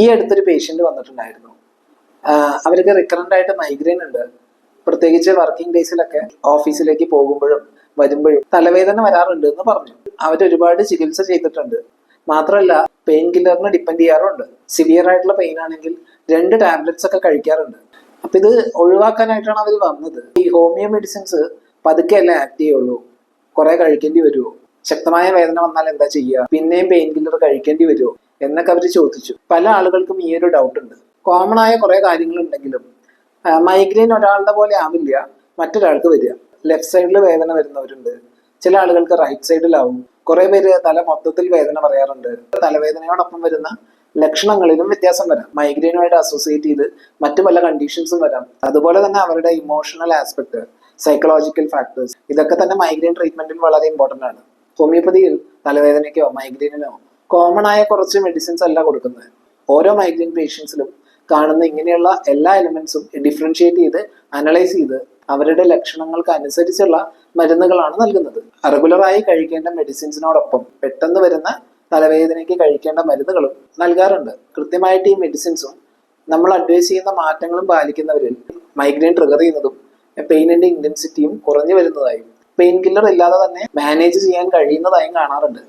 ഈ അടുത്തൊരു പേഷ്യന്റ് വന്നിട്ടുണ്ടായിരുന്നു. അവർക്ക് റിക്കറന്റ് ആയിട്ട് മൈഗ്രെയിൻ ഉണ്ട്. പ്രത്യേകിച്ച് വർക്കിംഗ് ഡേയ്സിലൊക്കെ ഓഫീസിലേക്ക് പോകുമ്പോഴും വരുമ്പോഴും തലവേദന വരാറുണ്ട് എന്ന് പറഞ്ഞു. അവർ ഒരുപാട് ചികിത്സ ചെയ്തിട്ടുണ്ട്. മാത്രമല്ല പെയിൻ കില്ലറിനെ ഡിപ്പെൻഡ് ചെയ്യാറുണ്ട്. സിവിയർ ആയിട്ടുള്ള പെയിൻ ആണെങ്കിൽ രണ്ട് ടാബ്ലറ്റ്സ് ഒക്കെ കഴിക്കാറുണ്ട്. അപ്പൊ ഇത് ഒഴിവാക്കാനായിട്ടാണ് അവർ വന്നത്. ഈ ഹോമിയോ മെഡിസിൻസ് പതുക്കെ അല്ലേ ആക്ട് ചെയ്യുള്ളൂ. കുറെ കഴിക്കേണ്ടി വരുമോ ശക്തമായ വേദന വന്നാൽ എന്താ ചെയ്യുക? പിന്നെയും പെയിൻ കില്ലർ കഴിക്കേണ്ടി വരുമോ എന്നൊക്കെ അവർ ചോദിച്ചു. പല ആളുകൾക്കും ഈ ഒരു ഡൗട്ട് ഉണ്ട്. കോമൺ ആയ കുറെ കാര്യങ്ങളുണ്ടെങ്കിലും മൈഗ്രെയിൻ ഒരാളുടെ പോലെ ആവില്ല മറ്റൊരാൾക്ക് വരിക. ലെഫ്റ്റ് സൈഡിൽ വേദന വരുന്നവരുണ്ട്. ചില ആളുകൾക്ക് റൈറ്റ് സൈഡിലാവും കുറെ പേര് തല മൊത്തത്തിൽ വേദന പറയാറുണ്ട്. തലവേദനയോടൊപ്പം വരുന്ന ലക്ഷണങ്ങളിലും വ്യത്യാസം വരാം. മൈഗ്രെയിനുമായിട്ട് അസോസിയേറ്റ് ചെയ്ത് മറ്റു പല കണ്ടീഷൻസും വരാം. അതുപോലെ തന്നെ അവരുടെ ഇമോഷണൽ ആസ്പെക്ട് സൈക്കോളജിക്കൽ ഫാക്ടേഴ്സ് ഇതൊക്കെ തന്നെ മൈഗ്രെയിൻ ട്രീറ്റ്മെന്റിൽ വളരെ ഇമ്പോർട്ടന്റ് ആണ്. ഹോമിയോപ്പതിയിൽ തലവേദനയ്ക്കോ മൈഗ്രെയിനിനോ കോമൺ ആയ കുറച്ച് മെഡിസിൻസ് അല്ല കൊടുക്കുന്നത്. ഓരോ മൈഗ്രെയിൻ പേഷ്യൻസിലും കാണുന്ന ഇങ്ങനെയുള്ള എല്ലാ എലിമെന്റ്സും ഡിഫറൻഷിയേറ്റ് ചെയ്ത് അനലൈസ് ചെയ്ത് അവരുടെ ലക്ഷണങ്ങൾക്ക് അനുസരിച്ചുള്ള മരുന്നുകളാണ് നൽകുന്നത്. റെഗുലറായി കഴിക്കേണ്ട മെഡിസിൻസിനോടൊപ്പം പെട്ടെന്ന് വരുന്ന തലവേദനയ്ക്ക് കഴിക്കേണ്ട മരുന്നുകളും നൽകാറുണ്ട്. കൃത്യമായിട്ട് ഈ മെഡിസിൻസും നമ്മൾ അഡ്വൈസ് ചെയ്യുന്ന മാറ്റങ്ങളും പാലിക്കുന്നവരിൽ മൈഗ്രെയിൻ ട്രിഗർ ചെയ്യുന്നതും പെയിനിന്റെ ഇന്റൻസിറ്റിയും കുറഞ്ഞു വരുന്നതായും പെയിൻ കില്ലർ ഇല്ലാതെ തന്നെ മാനേജ് ചെയ്യാൻ കഴിയുന്നതായും കാണാറുണ്ട്.